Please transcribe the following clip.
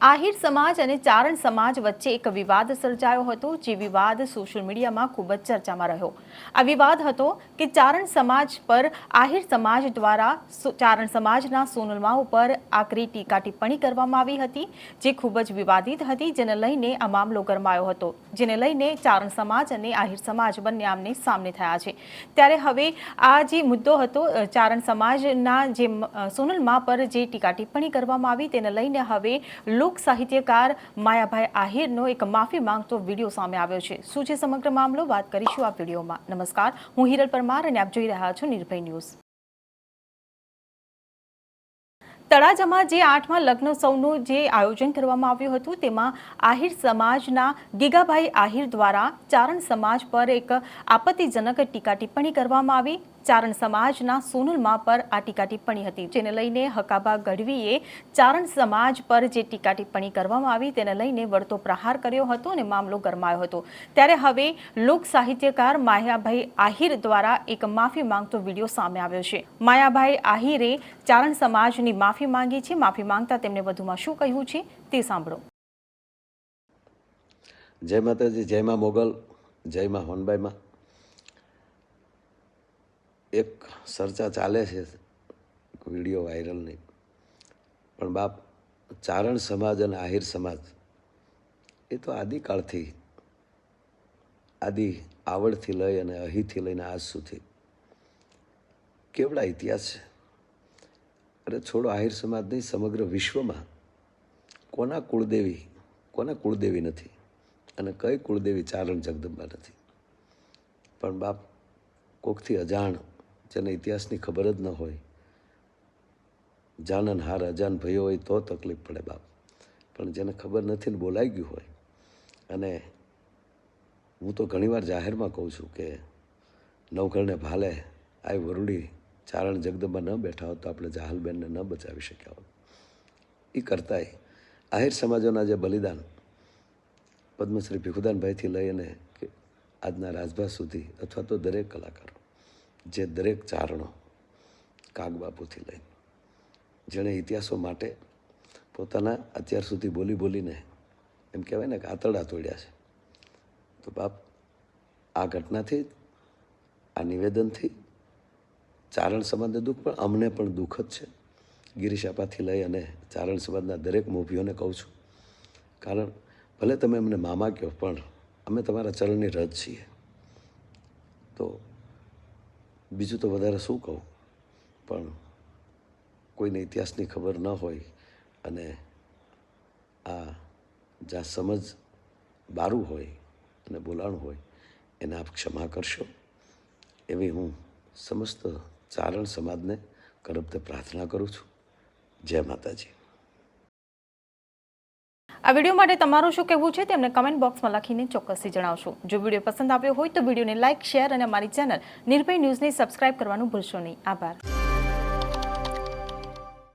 આહિર સમાજ અને ચારણ સમાજ વચ્ચે એક વિવાદ સર્જાયો હતો, જે વિવાદ સોશિયલ મીડિયામાં ખૂબ જ ચર્ચામાં રહ્યો. આ વિવાદ હતો કે ચારણ સમાજ પર, આહિર સમાજ દ્વારા ચારણ સમાજના સોનલમા ઉપર આકરી ટીકા ટિપ્પણી કરવામાં આવી હતી, જે ખૂબ જ વિવાદિત હતી, જેને લઈને આ મામલો ગરમાયો હતો. જેને લઈને ચારણ સમાજ અને આહિર સમાજ બંને આમને સામને થયા છે. ત્યારે હવે આ જે મુદ્દો હતો ચારણ સમાજના જે સોનલમા પર જે ટીકા ટિપ્પણી કરવામાં આવી, તેને લઈને હવે લોક સાહિત્યકાર માયાભાઈ આહિરનો એક માફી માંગતો વીડિયો સામે આવ્યો છે. શું છે સમગ્ર મામલો? વાત કરીશું આ વિડીયોમાં. નમસ્કાર, હું હિરલ પરમાર અને આપ જોઈ રહ્યા છો નિર્ભય ન્યૂઝ. તળાજામાં જે આઠમા લગ્નોત્સવનું જે આયોજન કરવામાં આવ્યું હતું, તેમાં આહિર સમાજના ગીગાભાઈ આહિર દ્વારા ચારણ સમાજ પર એક આપત્તિજનક ટીકા ટિપ્પણી કરવામાં આવી. ચારણ સમાજના સોનલમા પર આ ટીકા ટિપ્પણી હતી. જેને લઈને હકાબા ગઢવીએ ચારણ સમાજ પર જે ટીકા ટિપ્પણી કરવામાં આવી, તેને લઈને વળતો પ્રહાર કર્યો હતો અને મામલો ગરમાયો હતો. ત્યારે હવે લોક સાહિત્યકાર માયાભાઈ આહિર દ્વારા એક માફી માંગતો વીડિયો સામે આવ્યો છે. માયાભાઈ આહિરે ચારણ સમાજની માફી માંગી છે, માફી માંગતા તેમણે વધુમાં શું કહ્યું છે તે સાંભળો. જય માતાજી, જય માં મોગલ, જય માં હોનબાઈમાં એક ચર્ચા ચાલે છે, વીડિયો વાયરલ નહીં. પણ બાપ, ચારણ સમાજ અને આહિર સમાજ, એ તો આદિકાળથી, આદિ આવડથી લઈ અને અહીંથી લઈને આજ સુધી. કેવડા ઇતિહાસ છે? અરે છોડો, આહિર સમાજ નહીં, સમગ્ર વિશ્વમાં કોના કુળદેવી કોના કુળદેવી નથી અને કઈ કુળદેવી ચારણ જગદંબા નથી? પણ બાપ, કોકથી અજાણ, જેને ઇતિહાસની ખબર જ ન હોય, જાનન હાર, અજાન ભયો હોય, તો તકલીફ પડે બાપ. પણ જેને ખબર નથી ને બોલાઈ ગયું હોય, અને હું તો ઘણીવાર જાહેરમાં કહું છું કે નવઘરને ભાલે આ વરુડી ચારણ જગદંબા ન બેઠા હોત તો આપણે જાહલબેનને ન બચાવી શક્યા હોત. એ કરતાંય આહિર સમાજોના જે બલિદાન પદ્મશ્રી ભીખુદાનભાઈથી લઈ અને કે આજના રાજભા સુધી અથવા તો દરેક કલાકારો, જે દરેક ચારણો કાગબાપુથી લઈને જેણે ઇતિહાસો માટે પોતાના અત્યાર સુધી બોલી બોલીને એમ કહેવાય ને કે આતરડા તોડ્યા છે. તો બાપ, આ ઘટનાથી, આ નિવેદનથી ચારણ સમાજને દુઃખ પણ અમને પણ દુઃખ જ છે. ગિરીશ આપાથી લઈ અને ચારણ સમાજના દરેક મોભીઓને કહું છું. કારણ ભલે તમે અમને મામા કહો, પણ અમે તમારા ચરણની રજ છીએ. તો બીજું તો વધારે શું કહું? પણ કોઈને ઇતિહાસની ખબર ન હોય અને આ જ્યાં સમજ બારું હોય અને બોલાણું હોય, એને આપ ક્ષમા કરશો. એવી હું સમસ્ત ચારણ સમાજને કરબતે પ્રાર્થના કરું છું. જય માતાજી. આ વીડિયો માટે તમારું શું કહેવું છે તેમને કમેન્ટ બોક્સમાં લખીને ચોક્કસથી જણાવશો. જો વીડિયો પસંદ આવ્યો હોય તો વિડીયોને લાઇક શેર અને અમારી ચેનલ નિર્ભય ન્યૂઝને સબસ્ક્રાઇબ કરવાનું ભૂલશો નહીં. આભાર.